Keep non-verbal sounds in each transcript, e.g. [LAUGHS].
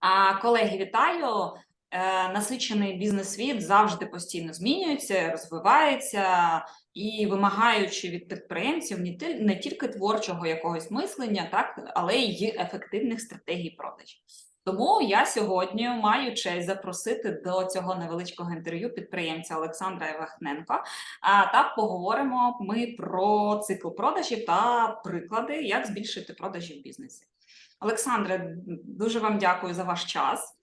А колеги, вітаю! Е, Насичений бізнес-світ завжди постійно змінюється, розвивається і вимагаючи від підприємців не тільки творчого якогось мислення, так але й ефективних стратегій продажів. Тому я сьогодні маю честь запросити до цього невеличкого інтерв'ю підприємця Олександра Євахненко. А так поговоримо ми про цикл продажів та приклади, як збільшити продажі в бізнесі. Олександре, дуже вам дякую за ваш час.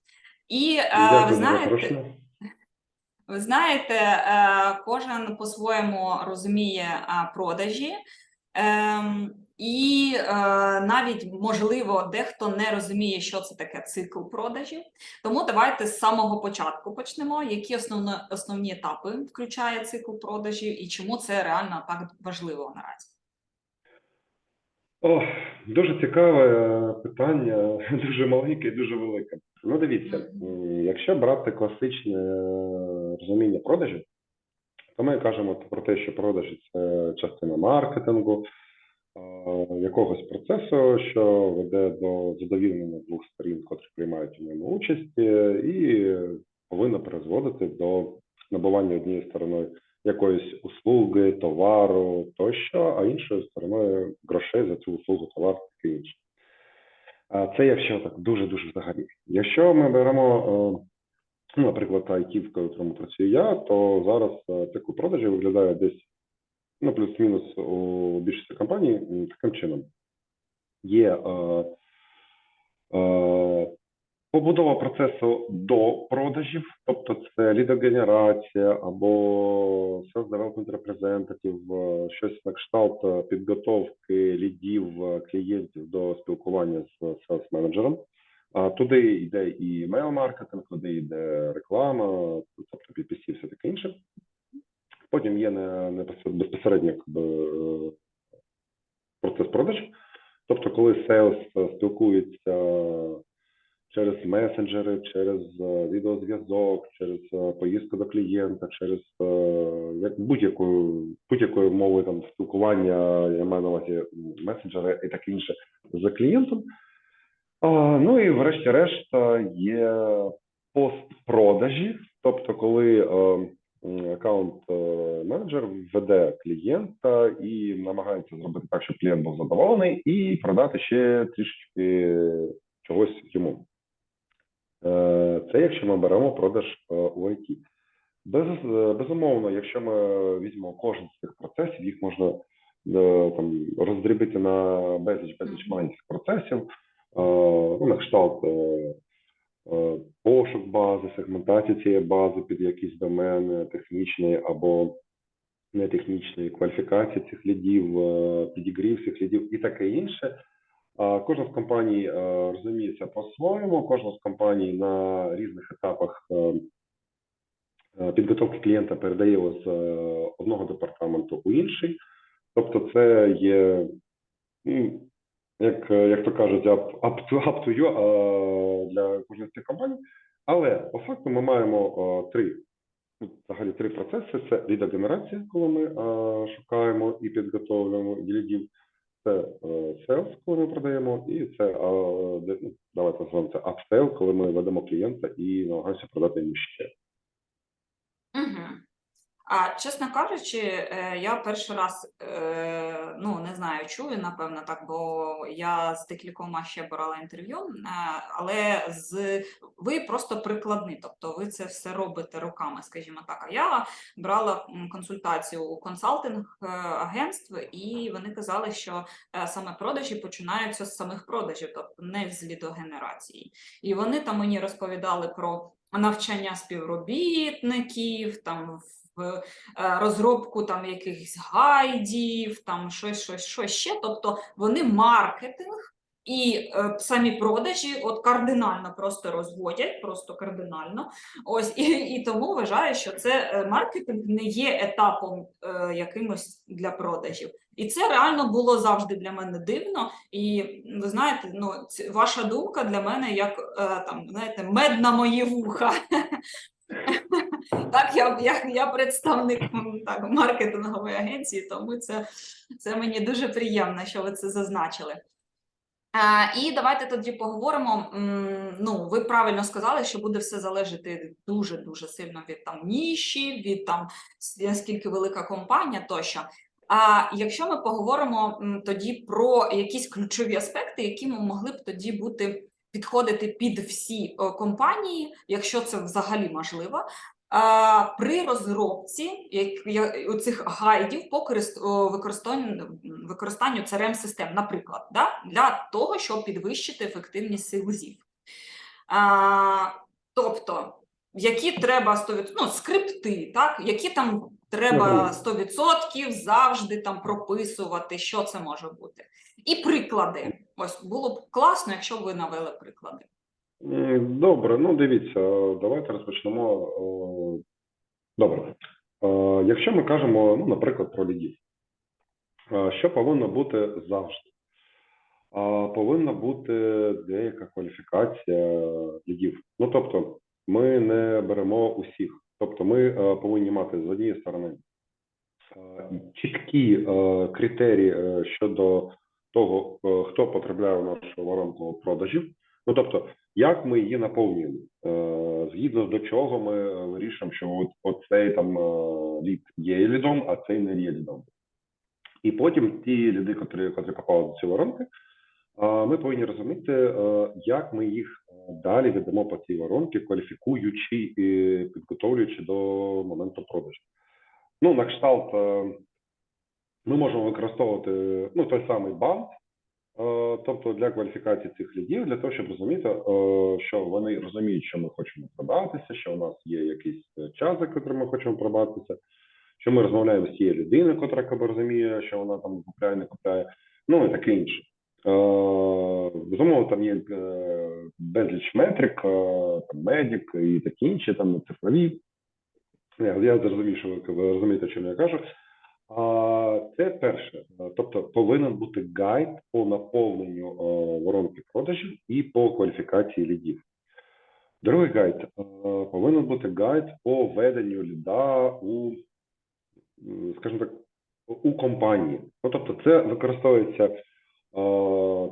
І е, Дякую ви знаєте, ви знаєте, е, кожен по-своєму розуміє е, продажі, ем, і е, навіть можливо дехто не розуміє, що це таке цикл продажів. Тому давайте з самого початку почнемо. Які основно, основні етапи включає цикл продажів, і чому це реально так важливо наразі? О, дуже цікаве е, питання, [LAUGHS] дуже маленьке і дуже велике. Ну, дивіться, якщо брати класичне е, розуміння продажів, то ми кажемо про те, що продажі це частина маркетингу, е, якогось процесу, що веде до задовільнення двох сторін, котрі приймають у ньому участь, і повинно призводити до набування однією стороною якоїсь услуги, товару тощо, а іншою стороною грошей за цю услугу, товар таке інше. Це якщо так дуже дуже взагалі. Якщо ми беремо, е, ну, наприклад, IT, в якому працюю я, то зараз е, цикл продажів виглядає десь ну, плюс-мінус у більшості компаній таким чином. Є е, е, побудова процесу до продажів, тобто це лідогенерація або sales development representative, е, щось на кшталт е, підготовки лідів е, клієнтів до спілкування з sales менеджером. А туди йде і мейл-маркетинг, туди йде реклама, тобто PPC, все таке інше. Потім є не, безпосередньо е, процес продажу. Тобто, коли е, спілкується через месенджери, через е, відеозв'язок, через е, поїздку до клієнта, через е, як будь-якою будь-якою мовою там спілкування, я маю на увазі месенджери і таке інше з клієнтом. Ну і врешті-решт є постпродажі, тобто, коли аккаунт менеджер веде клієнта і намагається зробити так, щоб клієнт був задоволений, і продати ще трішечки чогось йому. Це якщо ми беремо продаж е, у IT. Без, е, безумовно, якщо ми візьмемо кожен з цих процесів, їх можна е, там роздрібити на безліч безліч маленьких процесів, ну, на кшталт пошук бази, сегментація цієї бази під якісь домени технічний або нетехнічний, кваліфікація цих лідів, підігрів цих лідів і таке інше. Кожна з компаній е, розуміється по-своєму, кожна з компаній на різних етапах е, е, підготовки клієнта передає його з одного департаменту у інший. Тобто, це є, як, як то кажуть, up, to, up to you для кожної з цих компаній. Але по факту ми маємо три взагалі три процеси: це лідогенерація, коли ми шукаємо і підготовлюємо лідів. Це е, sales, коли ми продаємо, і це е, давайте називаємо це upsell, коли ми ведемо клієнта і намагаємося продати йому ще. Угу. А чесно кажучи, е, я перший раз е, ну не знаю, чую, напевно, так, бо я з декількома ще брала інтерв'ю, е, але з ви просто прикладний, тобто ви це все робите руками, скажімо так. А я брала консультацію у консалтинг агентств, і вони казали, що саме продажі починаються з самих продажів, тобто не з лідогенерації. І вони там мені розповідали про навчання співробітників, там розробку там якихось гайдів, там щось, щось, щось ще. Тобто вони маркетинг і е, самі продажі от кардинально просто розводять, просто кардинально. Ось і, і тому вважаю, що це е, маркетинг не є етапом е, якимось для продажів. І це реально було завжди для мене дивно. І ви знаєте, ну ваша думка для мене як е, там, знаєте, мед на мої вуха. [LAUGHS] Так, я, я, я представник так, маркетингової агенції, тому це, це мені дуже приємно, що ви це зазначили. Е, І давайте тоді поговоримо. Ну, ви правильно сказали, що буде все залежати дуже дуже сильно від там ніші, від там с- наскільки велика компанія тощо. А якщо ми поговоримо тоді про якісь ключові аспекти, які ми могли б тоді бути підходити під всі е, компанії, якщо це взагалі можливо. При розробці цих гайдів по використанню, використанню crm систем наприклад, да, для того, щоб підвищити ефективність селезів. Тобто, які треба 100%, ну, скрипти, так, які там треба 100% завжди там прописувати, що це може бути. І приклади. Ось було б класно, якщо б ви навели приклади. Добре, ну дивіться, давайте розпочнемо. Добре. Е, Якщо ми кажемо, ну, наприклад, про лідів, е, що повинно бути завжди? Повинна бути деяка кваліфікація лідів. Ну, тобто, ми не беремо усіх. Тобто, ми е, повинні мати з однієї сторони е, чіткі е, критерії е, щодо того, е, хто потрапляє в нашу воронку продажів. Ну тобто, як ми її наповнюємо, Е, згідно до чого ми е, вирішуємо, що от, от цей там лід є лідом, а цей не є лідом. І потім ті ліди, котрі, котрі попали до цієї воронки, ми повинні розуміти, як ми їх далі ведемо по цій воронці, кваліфікуючи і підготовлюючи до моменту продажу. Ну, на кшталт, ми можемо використовувати ну, той самий банк, е, тобто для кваліфікації цих лідів, для того, щоб розуміти, е, що вони розуміють, що ми хочемо продатися, що у нас є якийсь е, час, за котрим ми хочемо продатися, що ми розмовляємо з тією людиною, котра розуміє, що вона там купляє, не купляє, ну і таке інше. Безумовно, там є безліч метрик, там медик і такі інші, там цифрові. Я, зрозумів, що ви розумієте, чим я кажу. А, це перше. Тобто повинен бути гайд по наповненню е, воронки продажів і по кваліфікації лідів. Другий гайд е, повинен бути гайд по веденню ліда у, скажімо так, у компанії. Ну, тобто, це використовується е,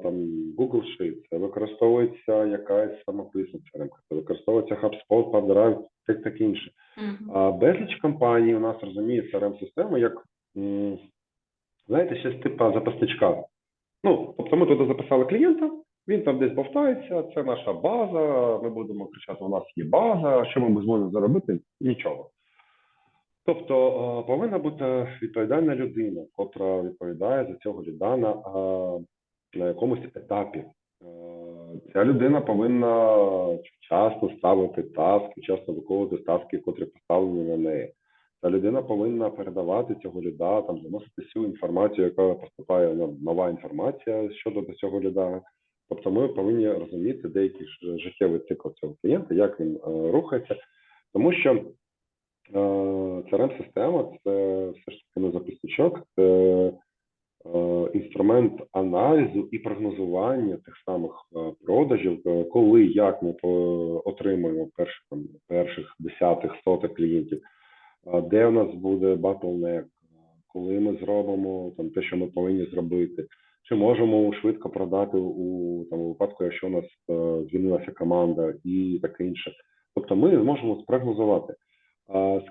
там Google Sheets, це використовується якась самописна CRM, це використовується HubSpot, PubDrive, так таке інше. Мгм. А безліч компаній у нас розуміє crm систему як, знаєте, щось типу запасничка. Ну, тобто ми туди записали клієнта, він там десь бовтається, це наша база, ми будемо кричати, у нас є база, що ми зможемо заробити? Нічого. Тобто е, повинна бути відповідальна людина, котра відповідає за цього ліда на, якомусь етапі. Е, Ця людина повинна вчасно ставити таски, вчасно виконувати таски, котрі поставлені на неї. Ця людина повинна передавати цього ліда, там заносити всю інформацію, яка поступає ну, нова інформація щодо до цього ліда. Тобто ми повинні розуміти деякий ж- життєвий цикл цього клієнта, як він е, рухається, тому що е, crm система це все ж таки не записничок, це е, інструмент аналізу і прогнозування тих самих е, продажів, е, коли як ми отримуємо перших там, перших десятих сотих клієнтів, е, де у нас буде е, коли ми зробимо там те, що ми повинні зробити. Чи можемо швидко продати у там у випадку, якщо у нас е, звільнилася команда і таке інше. Тобто ми зможемо спрогнозувати.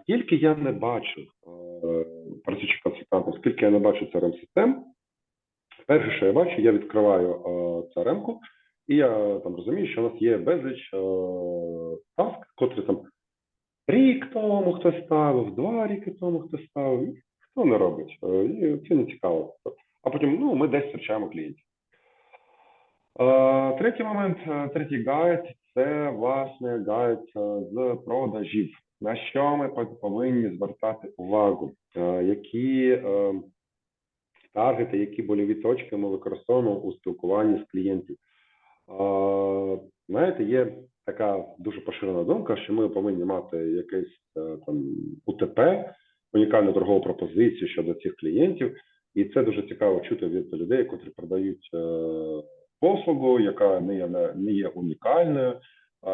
Скільки я не бачу е, працюючи консультантом, скільки я не бачу crm систем перше, що я бачу, я відкриваю е, crm і я там розумію, що у нас є безліч таск, котрі там рік тому хтось ставив, два роки тому хтось ставив, хто не робить. Е, І це не цікаво. А потім ну, ми десь зустрічаємо клієнтів. Е, Третій момент, е, третій гайд це власне гайд з продажів. На що ми повинні звертати увагу? Які таргети, які больові точки ми використовуємо у спілкуванні з клієнтів? Знаєте, є така дуже поширена думка, що ми повинні мати якесь е, там УТП, унікальну торгову пропозицію щодо цих клієнтів, і це дуже цікаво чути від людей, які продають е, послугу, яка не є не є унікальною,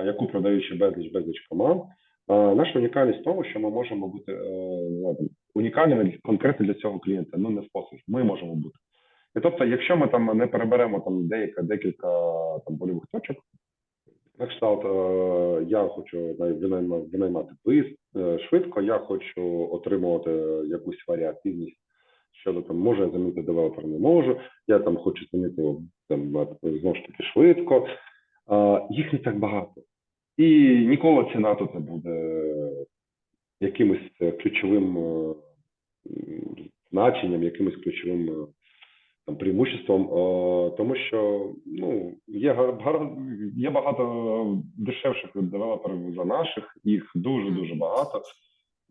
яку продають ще безліч безліч команд. Наша унікальність в тому, що ми можемо бути е, унікальними конкретно для цього клієнта. Ну не послуг. Ми можемо бути. І тобто, якщо ми там не переберемо там деяка декілька там больових точок, на кшталт, е, я хочу най- винаймати е, швидко, я хочу отримувати якусь варіативність щодо там, може я замінити девелопер, не можу, я там хочу змінити його, там е, знову ж таки швидко. Е, Їх не так багато. І ніколи ціна тут не буде якимось е, ключовим е, значенням, якимось ключовим е, преимуществом, тому що ну є гар- є багато дешевших девелоперів за наших, їх дуже дуже багато.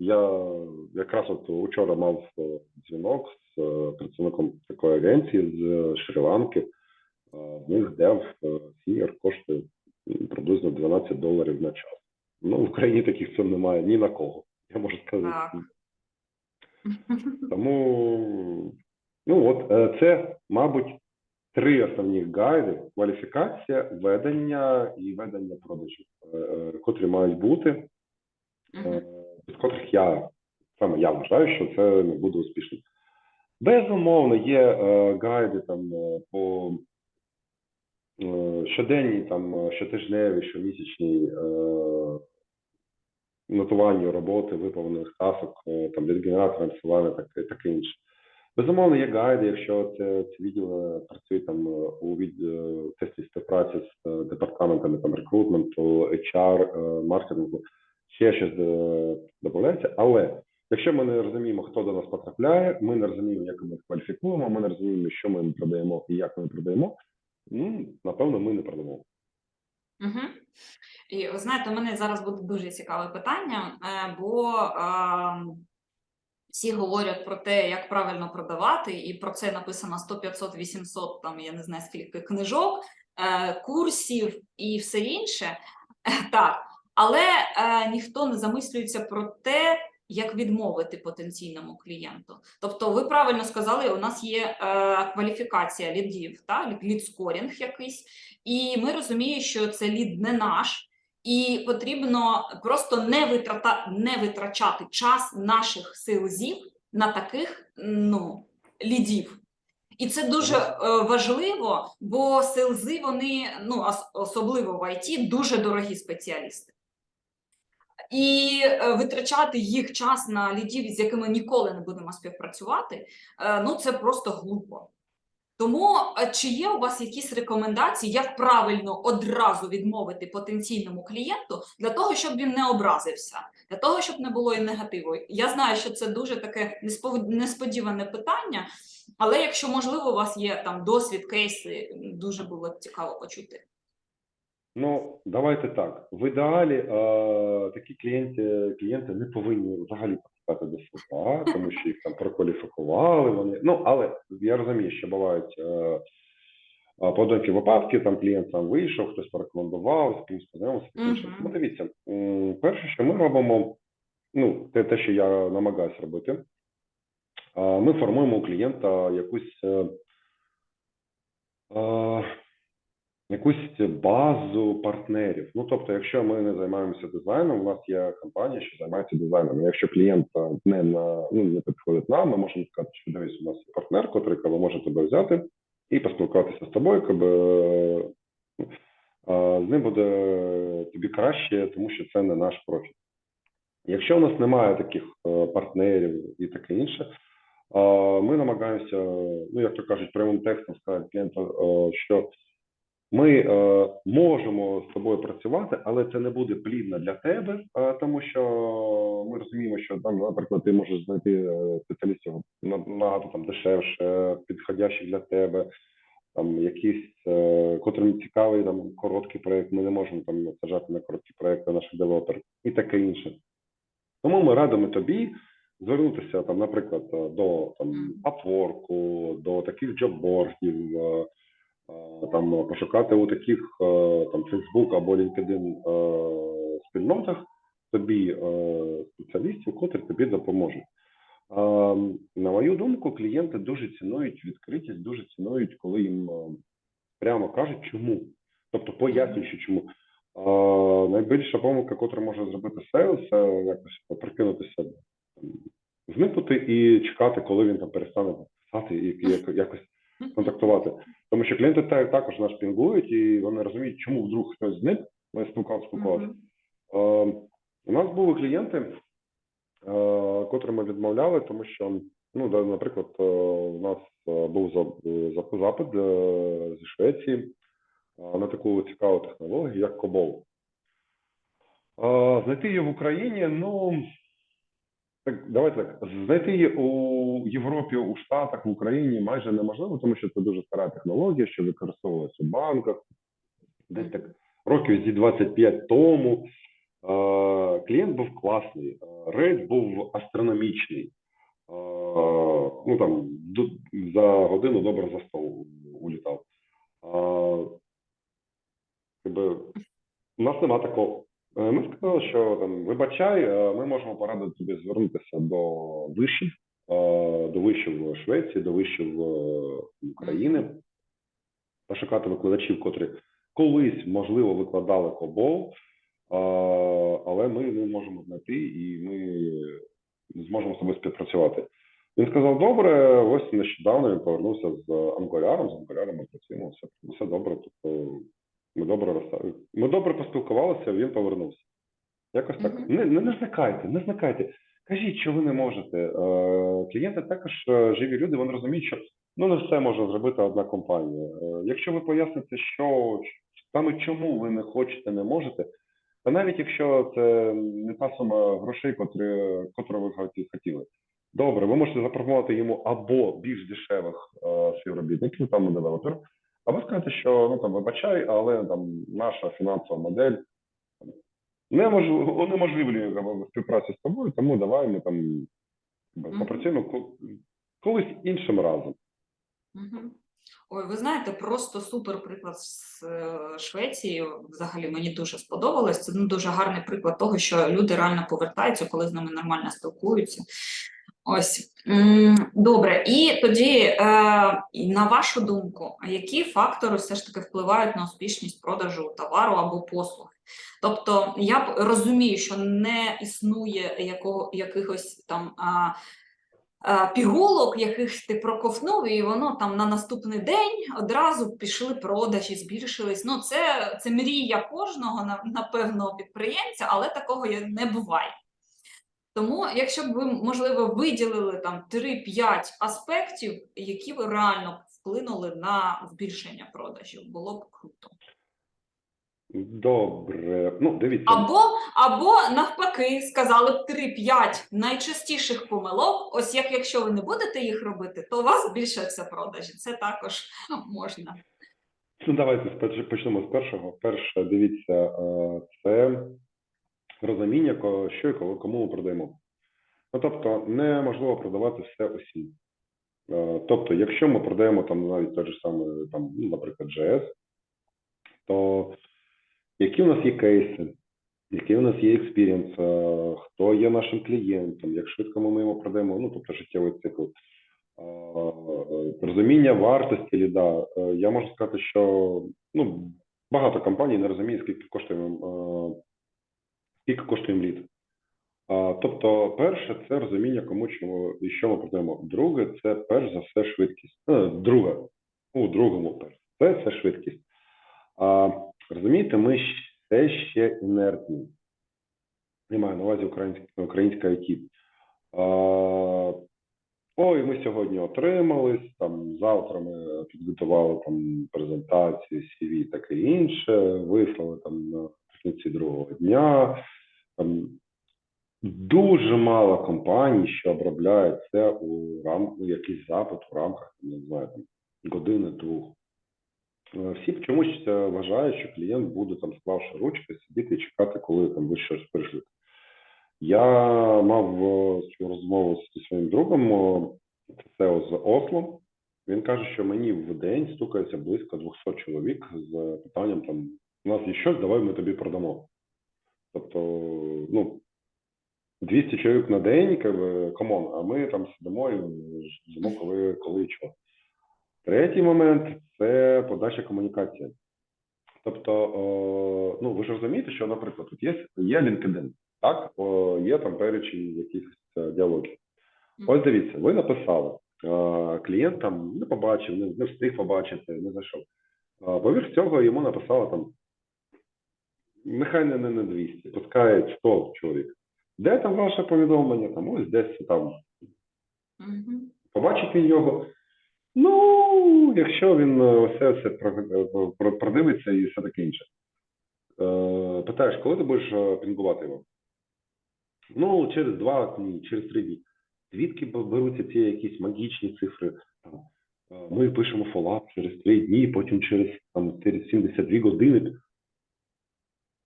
Я якраз от учора мав е, дзвінок з е, представником такої агенції з Шрі-Ланки. Е, В них дев е, коштує приблизно 12 доларів на час. Ну в Україні таких цін немає ні на кого. Я можу сказати. Тому ну от е, це, мабуть, три основні гайди: кваліфікація, ведення і ведення продажів, е, е, котрі мають бути, Мгм. без котрих я саме я вважаю, що це не буде успішним. Безумовно, є гайди там по щоденній, там щотижневій, щомісячній е, нотуванню роботи, виповнених тасок, там від генератора таке, таке інше. Безумовно, є гайди, якщо це ці відділи працюють там е, у від е, тесті співпраці з е, департаментами там рекрутменту, HR, е, маркетингу, ще щось е, додається. Але якщо ми не розуміємо, хто до нас потрапляє, ми не розуміємо, як ми кваліфікуємо, ми не розуміємо, що ми їм продаємо і як ми продаємо, ну напевно, ми не продамо. Угу. І ви знаєте, у мене зараз буде дуже цікаве питання, е, бо е, всі говорять про те, як правильно продавати, і про це написано 100, 500, 800, там я не знаю скільки книжок, е, курсів і все інше. [LAUGHS] Так, але е, ніхто не замислюється про те, як відмовити потенційному клієнту. Тобто, ви правильно сказали, у нас є е, кваліфікація лідів, та лід-скорінг якийсь. І ми розуміємо, що це лід не наш, і потрібно просто не витрата, не витрачати час наших селзів на таких ну, лідів. І це дуже е, важливо, бо селзи вони ну особливо в ІТ, дуже дорогі спеціалісти. І е, витрачати їх час на лідів, з якими ніколи не будемо співпрацювати, е, ну це просто глупо. Тому е, чи є у вас якісь рекомендації, як правильно одразу відмовити потенційному клієнту для того, щоб він не образився, для того, щоб не було і негативу? Я знаю, що це дуже таке несподіване питання, але якщо можливо у вас є там досвід, кейси, дуже було б цікаво почути. Ну, давайте так. В ідеалі е, такі клієнти, клієнти не повинні взагалі потрапляти до суда, [LAUGHS] тому що їх там прокваліфікували. Вони ну але я розумію, що бувають е, е, випадки. Там клієнт сам вийшов, хтось порекомендував, з кимось познайомився. Мгм. Тому дивіться, перше, що ми робимо, ну те, те, що я намагаюся робити, е, ми формуємо у клієнта якусь. Е, е, якусь базу партнерів. Ну тобто, якщо ми не займаємося дизайном, у нас є компанія, що займається дизайном. Якщо клієнт е, не на ну не підходить нам, ми можемо сказати, що дивись, у нас є партнер, котрий коли може тебе взяти і поспілкуватися з тобою, коли з ним буде тобі краще, тому що це не наш профіль. Якщо у нас немає таких е, партнерів і таке інше, е, ми намагаємося, ну як то кажуть, прямим текстом сказати клієнту, е, що ми е, можемо з тобою працювати, але це не буде плідно для тебе, е, тому що ми розуміємо, що там, наприклад, ти можеш знайти е, спеціалістів набагато там дешевше, підходящих для тебе, там якісь, е, котрим цікавий там короткий проект. Ми не можемо там сажати на короткі проекти наших девелоперів і таке інше. Тому ми радимо тобі звернутися там, наприклад, до там Upwork, до таких джоббордів, е, там пошукати у таких е, там Facebook або LinkedIn е, спільнотах тобі е, спеціалістів, котрі тобі допоможуть. Е, На мою думку, клієнти дуже цінують відкритість, дуже цінують, коли їм е, прямо кажуть, чому. Тобто пояснюючи, чому. Е, Найбільша помилка, яку може зробити сейл, це якось прикинутися, зникнути і чекати, коли він там перестане писати і якось що клієнти також нас пінгують, і вони розуміють, чому вдруг хтось зник, ми спілкувався. спілкувався. Мгм. Е, У нас були клієнти, е, котрим ми відмовляли, тому що, ну, да, наприклад, е, у нас був за- запит зі Швеції на таку цікаву технологію, як Кобол. Знайти її в Україні, ну, так, давайте так, знайти її у Європі, у Штатах, в Україні майже неможливо, тому що це дуже стара технологія, що використовувалася у банках, десь так років зі 25 тому. Е, Клієнт був класний, е, рейд був астрономічний. Е, Ну там за годину добре за стол улітав. У нас нема такого. Ми сказали, що там вибачай, ми можемо порадити тобі звернутися до вишів, е, до вишів Швеції, до вишів е, України, пошукати викладачів, котрі колись можливо викладали кобол, але ми не можемо знайти і ми зможемо з тобою співпрацювати. Він сказав: добре, ось нещодавно він повернувся з Анкоряром, з Анкоряром ми працюємо, все, все добре. Тобто ми добре розставили. Ми добре поспілкувалися, він повернувся. Якось так. Мгм. Не, не, не зникайте, не зникайте. Кажіть, що ви не можете. Е, клієнти також е, живі люди, вони розуміють, що ну не все може зробити одна компанія. Е, якщо ви поясните, що саме чому ви не хочете, не можете, та навіть якщо це не та сума грошей, котрі, котру ви хотіли. Добре, ви можете запропонувати йому або більш дешевих співробітників, там девелопер, або сказати, що ну там вибачай, але там наша фінансова модель неможливо унеможливлює співпрацю з тобою, тому давай ми там попрацюємо ко- колись іншим разом. Ой, ви знаєте, просто супер приклад з е, Швеції. Взагалі мені дуже сподобалось. Це ну, дуже гарний приклад того, що люди реально повертаються, коли з ними нормально спілкуються. Ось добре. І тоді, е, на вашу думку, а які фактори все ж таки впливають на успішність продажу товару або послуг? Тобто, я б розумію, що не існує якого, якихось там. А, пігулок, яких ти проковтнув, і воно там на наступний день одразу пішли продажі, збільшились. Ну, це, це мрія кожного, на- напевно, підприємця, але такого не буває. Тому, якщо б ви, можливо, виділили там 3-5 аспектів, які ви реально вплинули на збільшення продажів, було б круто. Добре. Ну, дивіться. Або, або навпаки, сказали б 3-5 найчастіших помилок. Ось як якщо ви не будете їх робити, то у вас збільшаться продажі. Це також можна. Ну, давайте почнемо з першого. Перше, дивіться, е, це розуміння, що і кому ми продаємо. Ну, тобто, неможливо продавати все усім. Е, Тобто, якщо ми продаємо там навіть той же самий, там, ну, наприклад, JS, то які у нас є кейси, який у нас є експірієнс, е, хто є нашим клієнтом, як швидко ми йому продаємо, ну, тобто життєвий цикл. Е, Розуміння вартості ліда. Е, Я можу сказати, що ну, багато компаній не розуміє, скільки коштує, скільки коштує лід. Тобто, перше, це розуміння, кому чому і що ми продаємо. Друге, це перш за все швидкість. Друге, у другому перш. Це це швидкість. Розумієте, ми все ще інертні. Маю на увазі українська, українська. А, Ой, ми сьогодні отримались, там завтра ми підготували там презентацію, CV таке інше, вислали там наприкінці другого дня. Там дуже мало компаній, що обробляють це у рам... якийсь запит у рамках, не знаю, там, години-двох. Е, Всі чомусь е, вважають, що клієнт буде там, склавши ручки, сидіти і чекати, коли там ви щось прийшли. Я мав е, розмову зі своїм другом, е, це з Осло. Він каже, що мені в день стукається близько 200 чоловік з питанням там: у нас є щось, давай ми тобі продамо. Тобто, ну, 200 чоловік на день, якби, камон, а ми там сидимо і ждемо, коли, коли що. Третій момент це подача комунікації. Тобто, о, ну ви ж розумієте, що, наприклад, тут є, є LinkedIn, так, о, є там перечень якихось е, діалогів. Ось дивіться, ви написали, е, клієнт там не побачив, не, не встиг побачити, не зайшов. А Поверх цього йому написали там, нехай не, не, не 200, пускай 100 чоловік. Де там ваше повідомлення? Там ось десь там побачити його. Ну, якщо він е, все, про- е, про- продивиться і все таке інше. Е, питаєш, коли ти будеш пінгувати його? Ну, через два дні, через три дні. Звідки беруться ці якісь магічні цифри? Ми пишемо фоллап через три дні, потім через там, 72 години.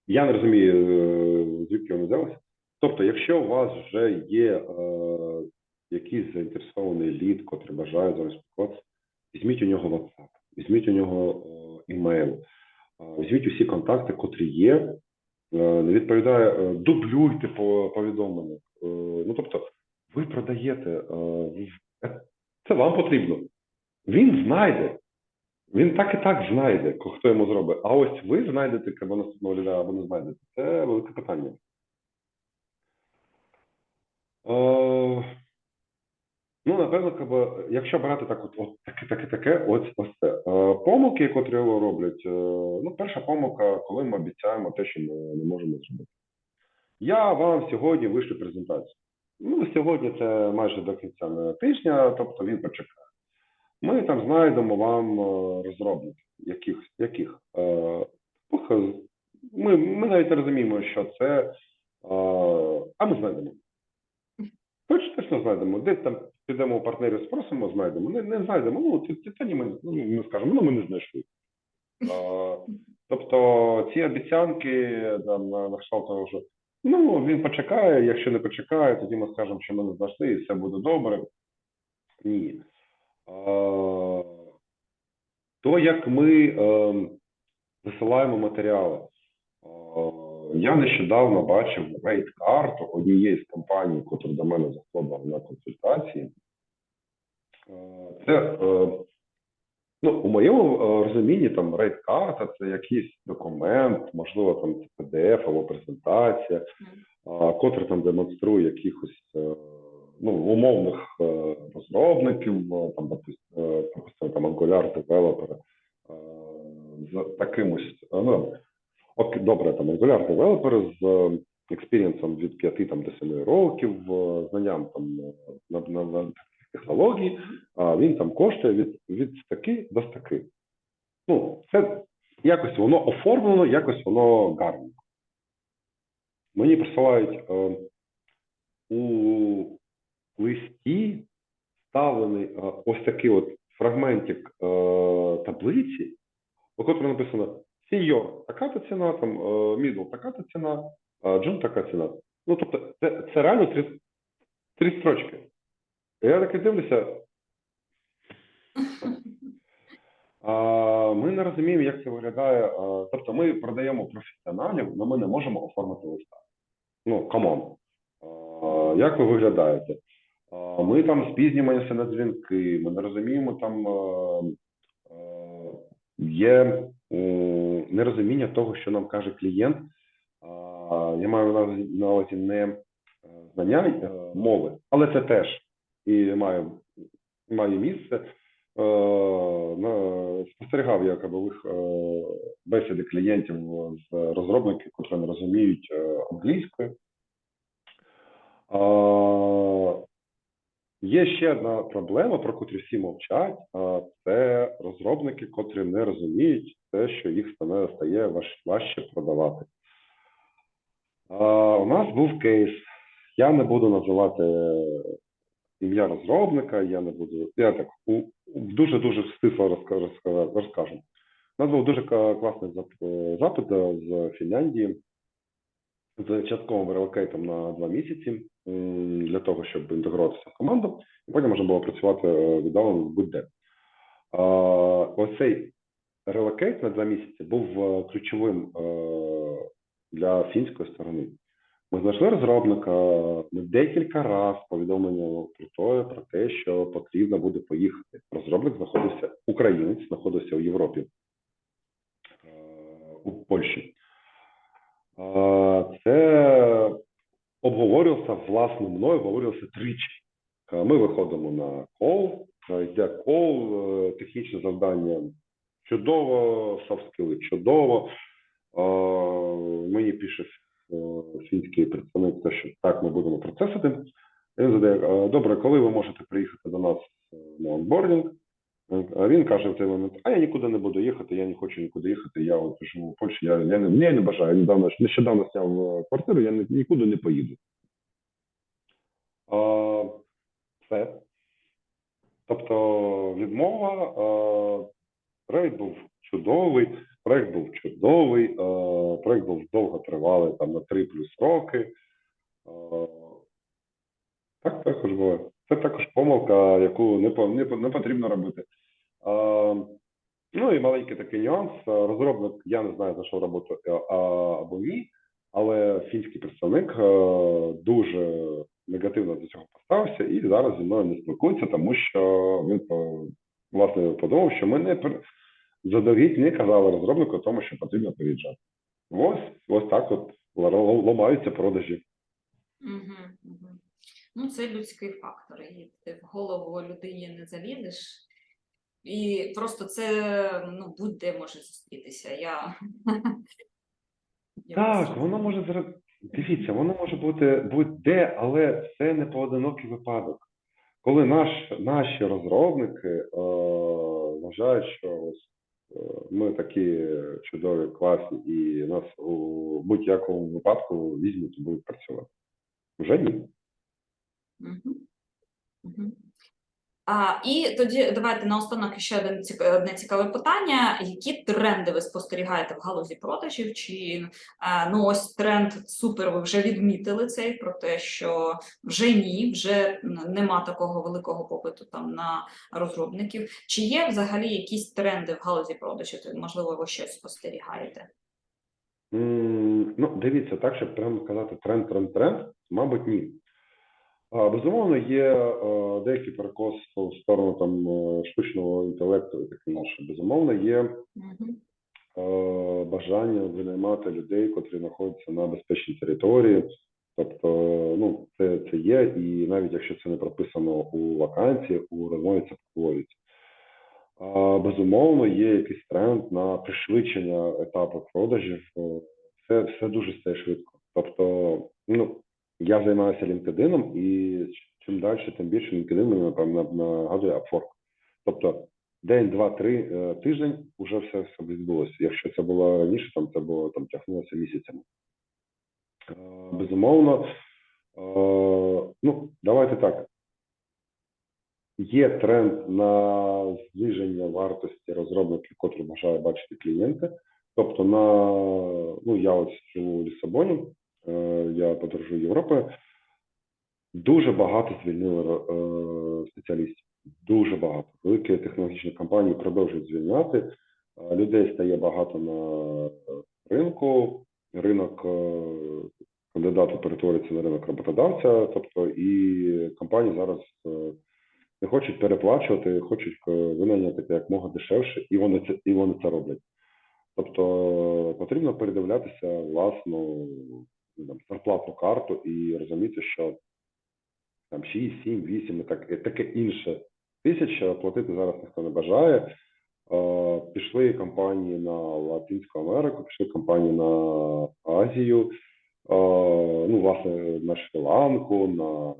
Я не розумію, звідки воно взялося. Тобто, якщо у вас вже є якийсь заінтересований лід, котрий бажає з вами спілкуватися, візьміть у нього WhatsApp, візьміть у нього е, імейл, е, візьміть усі контакти, котрі є, е, не відповідає, дублюйте по повідомленнях. Е, Ну, тобто, ви продаєте, це вам потрібно. Він знайде. Він так і так знайде, хто йому зробить. А ось ви знайдете або наступного ліда, або не знайдете. Це велике питання. Ну, напевно, каб- якщо брати так, от, от таке, таке, таке, ось ось це. Е, помилки, його роблять. е, ну, перша помилка, коли ми обіцяємо те, що ми не можемо зробити. Я вам сьогодні вишлю презентацію. Ну, сьогодні це майже до кінця тижня, тобто він почекає. Ми там знайдемо вам е, розробників, яких, яких. Е, ми, ми навіть розуміємо, що це, е, а ми знайдемо. Точно, знайдемо. Десь там підемо у партнерів, спросимо, знайдемо. Не, не знайдемо. Ну, це, це, це ні, ми, ну, ми скажемо, ну ми не знайшли. А, тобто ці обіцянки там, на, кшталт того, що ну він почекає, якщо не почекає, тоді ми скажемо, що ми не знайшли і все буде добре. Ні. А, то, як ми е, висилаємо матеріали. Я нещодавно бачив рейд-карту однієї з компаній, яка до мене заходила на консультації. Е, Це, е, ну, у моєму е, розумінні, там рейд-карта це якийсь документ, можливо, там це PDF або презентація, котра там демонструє якихось ну, умовних розробників, там, допустим, е, там Angular девелопера з таким ось, е, ну, Ок, добре, там Angular девелопер з е, експірієнсом від 5 там, до 7 років, е, знанням там на, на, на технології, а він там коштує від, від стаки до стаки. Ну, це якось воно оформлено, якось воно гарно. Мені присилають е, у листі вставлений е, ось такий от фрагментик е, таблиці, у котрій написано Senior така-то ціна, там е, middle така-то ціна, June така ціна. Ну, тобто, це, це реально три, три строчки. Я таки дивлюся. Ми не розуміємо, як це виглядає. Тобто, ми продаємо професіоналів, але ми не можемо оформити листа. Ну, камон. Як ви виглядаєте? Ми там спізнюємося на дзвінки, ми не розуміємо там. є нерозуміння того, що нам каже клієнт. Я маю на увазі- не е, знання е, мови, але це теж і має, має місце. Е, Спостерігав я кабових бесіди клієнтів з розробників, котрі не розуміють е, англійської. А, Є ще одна проблема, про котру всі мовчать, це розробники, котрі не розуміють те, що їх стає важче продавати. У нас був кейс. Я не буду називати ім'я розробника, я не буду. Я так дуже-дуже стисло розка- розка- розкажу. У нас був дуже класний запит е, з Фінляндії з частковим релокейтом на два місяці для того, щоб інтегруватися в команду, і потім можна було працювати е, віддалено будь-де. Оцей релокейт на два місяці був е, ключовим е, для фінської сторони. Ми знайшли розробника, ми декілька разів повідомлення про те, про те, що потрібно буде поїхати. Розробник знаходився, українець знаходився у Європі, е, у Польщі. Е, Це обговорювався власне мною, обговорювався тричі. Е, Ми виходимо на кол, е, йде кол, е, технічне завдання чудово, софт-скіли чудово. Мені пише е, фінський представник, що так ми будемо процесити. Він задає, «Е, добре, коли ви можете приїхати до нас е, на онбордінг? Він каже в той момент: А я нікуди не буду їхати, я не хочу нікуди їхати. Я от живу в Польщі, я, я, не, я не бажаю. Недавно нещодавно зняв е, квартиру, я ні- нікуди не поїду. Все. Тобто відмова, проект був чудовий, проект був чудовий, а, проект був довготривалий, там на 3 плюс роки. Так також буває. Це також помилка, яку не, потрібно робити. Ну і маленький такий нюанс. Розробник, я не знаю, знайшов роботу а, а, або ні, але фінський представник дуже негативно до цього поставився і зараз зі мною не спілкується, тому що він власне подумав, що ми не пер- не казали розробнику тому, що потрібно переїжджати. Ось ось так от ламаються продажі. Угу, угу. Ну, це людський фактор, і ти в голову людині не залізеш. І просто це ну, будь-де може зустрітися. Я... [LAUGHS] Я Так, воно може. Дивіться, воно може бути будь-де, але це не поодинокий випадок. Коли наш, наші розробники е, вважають, що ось, е, ми такі чудові, класні, і нас у будь-якому випадку візьмуть і будуть працювати. Вже ні. Угу. Мгм. А, і тоді давайте наостанок ще один одне цікаве питання. Які тренди ви спостерігаєте в галузі продажів? Чи а, ну ось тренд супер, ви вже відмітили цей про те, що вже ні, вже нема такого великого попиту там на розробників. Чи є взагалі якісь тренди в галузі продажів? Можливо, ви щось спостерігаєте? М, Ну, дивіться, так, щоб прямо сказати тренд, тренд, тренд, мабуть, ні. Безумовно, є е, деякий перекос в сторону там е, штучного інтелекту і таке інше. Безумовно, є е, бажання винаймати людей, котрі знаходяться на безпечній території. Тобто, ну, це, це є, і навіть якщо це не прописано у вакансії, у розмові це проводиться. А, Безумовно, є якийсь тренд на пришвидшення етапу продажів. Це все дуже стає швидко. Тобто, ну, я займаюся LinkedIn, і чим далі, тим більше LinkedIn мені, нагадує Upwork. Тобто, день, два, три е, тиждень вже все, все відбулося. Якщо це було раніше, там це було там тягнулося місяцями. Е, Безумовно, е, ну, давайте так. Є тренд на зниження вартості розробників, котрі бажає бачити клієнти. Тобто, на ну я ось живу у Лісабоні, я подорожую Європою. Дуже багато звільнили е, спеціалістів. Дуже багато. Великі технологічні компанії продовжують звільняти. Е, Людей стає багато на ринку. Ринок е, кандидату перетворюється на ринок роботодавця. Тобто, і компанії зараз е, не хочуть переплачувати, хочуть е, винайняти як мога дешевше, і вони це і вони це роблять. Тобто потрібно передивлятися власну ну, там, зарплатну карту і розуміти, що там 6, 7, 8 і так, і таке інше тисяч е, платити зараз ніхто не бажає. Пішли компанії на Латинську Америку, пішли компанії на Азію, ну, власне, на Шрі-Ланку, на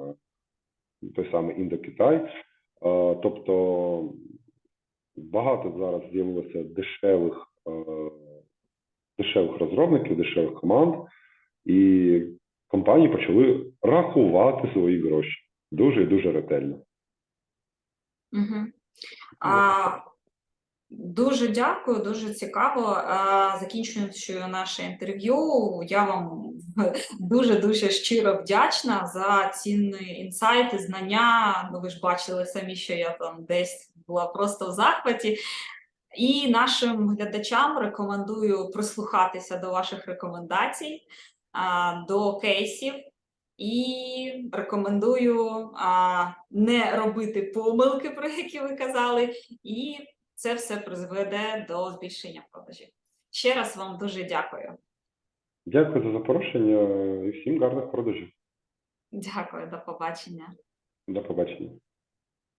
той самий Індокитай. Тобто багато зараз з'явилося дешевих, дешевих розробників, дешевих команд, і компанії почали рахувати свої гроші дуже і дуже ретельно. Угу. А, дуже дякую, дуже цікаво. А, закінчуючи наше інтерв'ю, я вам [LAUGHS] дуже дуже щиро вдячна за цінні інсайти, знання. Ну, ви ж бачили самі, що я там десь була просто в захваті. І нашим глядачам рекомендую прислухатися до ваших рекомендацій, до кейсів. І рекомендую не робити помилки, про які ви казали, і це все призведе до збільшення продажів. Ще раз вам дуже дякую. Дякую за запрошення і всім гарних продажів. Дякую, до побачення. До побачення.